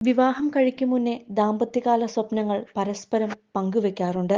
വിവാഹം കഴിക്കും മുന്നേ ദാമ്പത്യകാല സ്വപ്നങ്ങൾ പരസ്പരം പങ്കുവെക്കാറുണ്ട്.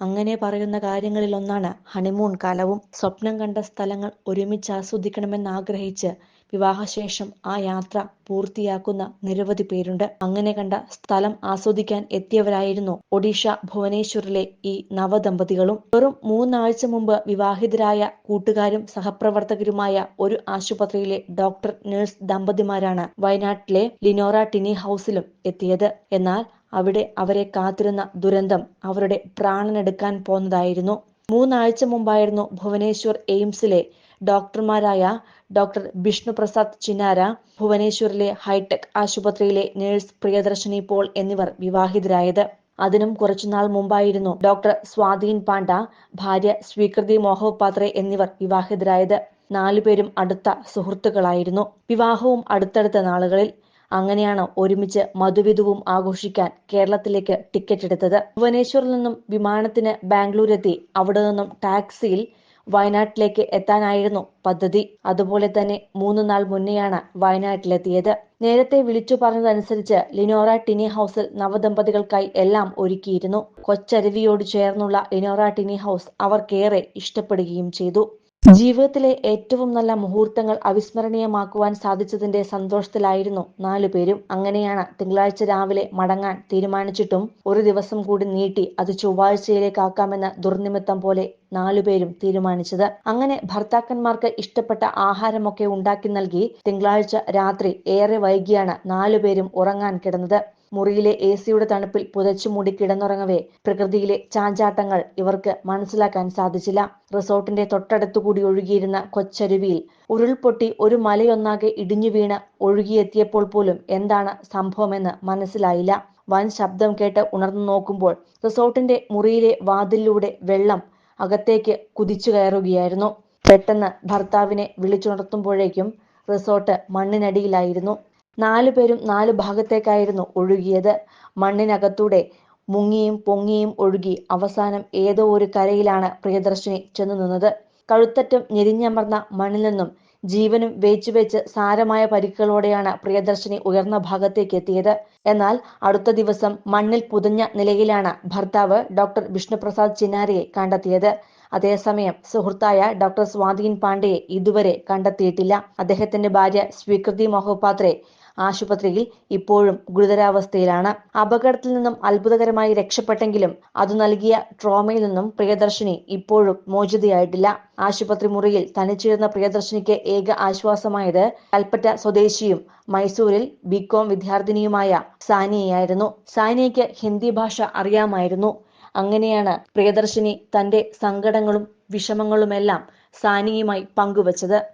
അങ്ങനെ പറയുന്ന കാര്യങ്ങളിൽ ഒന്നാണ് ഹണിമൂൺ കാലവും. സ്വപ്നം കണ്ട സ്ഥലങ്ങൾ ഒരുമിച്ച് ആസ്വദിക്കണമെന്ന് ആഗ്രഹിച്ച് വിവാഹശേഷം ആ യാത്ര പൂർത്തിയാക്കുന്ന നിരവധി പേരുണ്ട്. അങ്ങനെ കണ്ട സ്ഥലം ആസ്വദിക്കാൻ എത്തിയവരായിരുന്നു ഒഡീഷ ഭുവനേശ്വറിലെ ഈ നവദമ്പതികളും. വെറും മൂന്നാഴ്ച മുമ്പ് വിവാഹിതരായ കൂട്ടുകാരും സഹപ്രവർത്തകരുമായ ഒരു ആശുപത്രിയിലെ ഡോക്ടർ നഴ്സ് ദമ്പതിമാരാണ് വയനാട്ടിലെ ലിനോറ ടിനി ഹൗസിലും എത്തിയത്. എന്നാൽ അവിടെ അവരെ കാത്തിരുന്ന ദുരന്തം അവരുടെ പ്രാണനെടുക്കാൻ പോന്നതായിരുന്നു. മൂന്നാഴ്ച മുമ്പായിരുന്നു ഭുവനേശ്വർ എയിംസിലെ ഡോക്ടർമാരായ ഡോക്ടർ ബിഷ്ണു പ്രസാദ് ചിനാര ഭുവനേശ്വറിലെ ഹൈടെക് ആശുപത്രിയിലെ നഴ്സ് പ്രിയദർശിനി പോൾ എന്നിവർ വിവാഹിതരായത്. അതിനും കുറച്ചുനാൾ മുമ്പായിരുന്നു ഡോക്ടർ സ്വാധീൻ പാണ്ഡ ഭാര്യ സ്വീകൃതി മോഹോപാത്രെ എന്നിവർ വിവാഹിതരായത്. നാലുപേരും അടുത്ത സുഹൃത്തുക്കളായിരുന്നു. വിവാഹവും അടുത്തടുത്ത നാളുകളിൽ അങ്ങനെയാണ് ഒരുമിച്ച് മധുവിധുവും ആഘോഷിക്കാൻ കേരളത്തിലേക്ക് ടിക്കറ്റ് എടുത്തത്. ഭുവനേശ്വറിൽ നിന്നും വിമാനത്തിന് ബാംഗ്ലൂർ എത്തി അവിടെ നിന്നും ടാക്സിയിൽ വയനാട്ടിലേക്ക് എത്താനായിരുന്നു പദ്ധതി. അതുപോലെ തന്നെ മൂന്ന് നാൾ മുന്നെയാണ് വയനാട്ടിലെത്തിയത്. നേരത്തെ വിളിച്ചു പറഞ്ഞതനുസരിച്ച് ലിനോറ ടിനി ഹൗസിൽ നവദമ്പതികൾക്കായി എല്ലാം ഒരുക്കിയിരുന്നു. കൊച്ചരുവിയോട് ചേർന്നുള്ള ലിനോറ ടിനി ഹൗസ് അവർക്കേറെ ഇഷ്ടപ്പെടുകയും ചെയ്തു. ജീവിതത്തിലെ ഏറ്റവും നല്ല മുഹൂർത്തങ്ങൾ അവിസ്മരണീയമാക്കുവാൻ സാധിച്ചതിന്റെ സന്തോഷത്തിലായിരുന്നു നാലുപേരും അങ്ങനെയാണ് തിങ്കളാഴ്ച രാവിലെ മടങ്ങാൻ തീരുമാനിച്ചിട്ടും ഒരു ദിവസം കൂടി നീട്ടി അത് ചൊവ്വാഴ്ചയിലേക്കാക്കാമെന്ന ദുർനിമിത്തം പോലെ നാലുപേരും തീരുമാനിച്ചത്. അങ്ങനെ ഭർത്താക്കന്മാർക്ക് ഇഷ്ടപ്പെട്ട ആഹാരമൊക്കെ ഉണ്ടാക്കി നൽകി തിങ്കളാഴ്ച രാത്രി ഏറെ വൈകിയാണ് നാലുപേരും ഉറങ്ങാൻ കിടന്നത്. മുറിയിലെ എ സിയുടെ തണുപ്പിൽ പുതച്ചു മൂടി കിടന്നുറങ്ങവേ. പ്രകൃതിയിലെ ചാഞ്ചാട്ടങ്ങൾ ഇവർക്ക് മനസ്സിലാക്കാൻ സാധിച്ചില്ല. റിസോർട്ടിന്റെ തൊട്ടടുത്തുകൂടി ഒഴുകിയിരുന്ന കൊച്ചരുവിയിൽ ഉരുൾപൊട്ടി ഒരു മലയൊന്നാകെ ഇടിഞ്ഞു വീണ് ഒഴുകിയെത്തിയപ്പോൾ പോലും എന്താണ് സംഭവമെന്ന് മനസ്സിലായില്ല. വൻ ശബ്ദം കേട്ട് ഉണർന്നു നോക്കുമ്പോൾ റിസോർട്ടിന്റെ മുറിയിലെ വാതിലിലൂടെ വെള്ളം അകത്തേക്ക് കുതിച്ചു കയറുകയായിരുന്നു. പെട്ടെന്ന് ഭർത്താവിനെ വിളിച്ചുണർത്തുമ്പോഴേക്കും റിസോർട്ട് മണ്ണിനടിയിലായിരുന്നു. നാലുപേരും നാല് ഭാഗത്തേക്കായിരുന്നു ഒഴുകിയത്. മണ്ണിനകത്തൂടെ മുങ്ങിയും പൊങ്ങിയും ഒഴുകി അവസാനം ഏതോ ഒരു കരയിലാണ് പ്രിയദർശിനി ചെന്നു നിന്നത്. കഴുത്തറ്റം ഞെരിഞ്ഞമർന്ന മണ്ണിൽ നിന്നും ജീവനും വേച്ചു വെച്ച് സാരമായ പരിക്കുകളോടെയാണ് പ്രിയദർശിനി ഉയർന്ന ഭാഗത്തേക്ക് എത്തിയത്. എന്നാൽ അടുത്ത ദിവസം മണ്ണിൽ പുതഞ്ഞ നിലയിലാണ് ഭർത്താവ് ഡോക്ടർ വിഷ്ണുപ്രസാദ് ചിന്നാരയെ കണ്ടെത്തിയത്. അതേസമയം സുഹൃത്തായ ഡോക്ടർ സ്വാധീൻ പാണ്ഡെയെ ഇതുവരെ കണ്ടെത്തിയിട്ടില്ല. അദ്ദേഹത്തിന്റെ ഭാര്യ സ്വീകൃതി മൊഹോപാത്രെ ആശുപത്രിയിൽ ഇപ്പോഴും ഗുരുതരാവസ്ഥയിലാണ്. അപകടത്തിൽ നിന്നും അത്ഭുതകരമായി രക്ഷപ്പെട്ടെങ്കിലും അത് നൽകിയ ട്രോമയിൽ നിന്നും പ്രിയദർശിനി ഇപ്പോഴും മോചിതയായിട്ടില്ല. ആശുപത്രി മുറിയിൽ തനിച്ചിരുന്ന പ്രിയദർശിനിക്ക് ഏക ആശ്വാസമായത് കൽപ്പറ്റ സ്വദേശിയും മൈസൂരിൽ ബികോം വിദ്യാർത്ഥിനിയുമായ സാനിയയായിരുന്നു. സാനിയയ്ക്ക് ഹിന്ദി ഭാഷ അറിയാമായിരുന്നു. അങ്ങനെയാണ് പ്രിയദർശിനി തന്റെ സങ്കടങ്ങളും വിഷമങ്ങളുമെല്ലാം സാനിയുമായി പങ്കുവച്ചത്.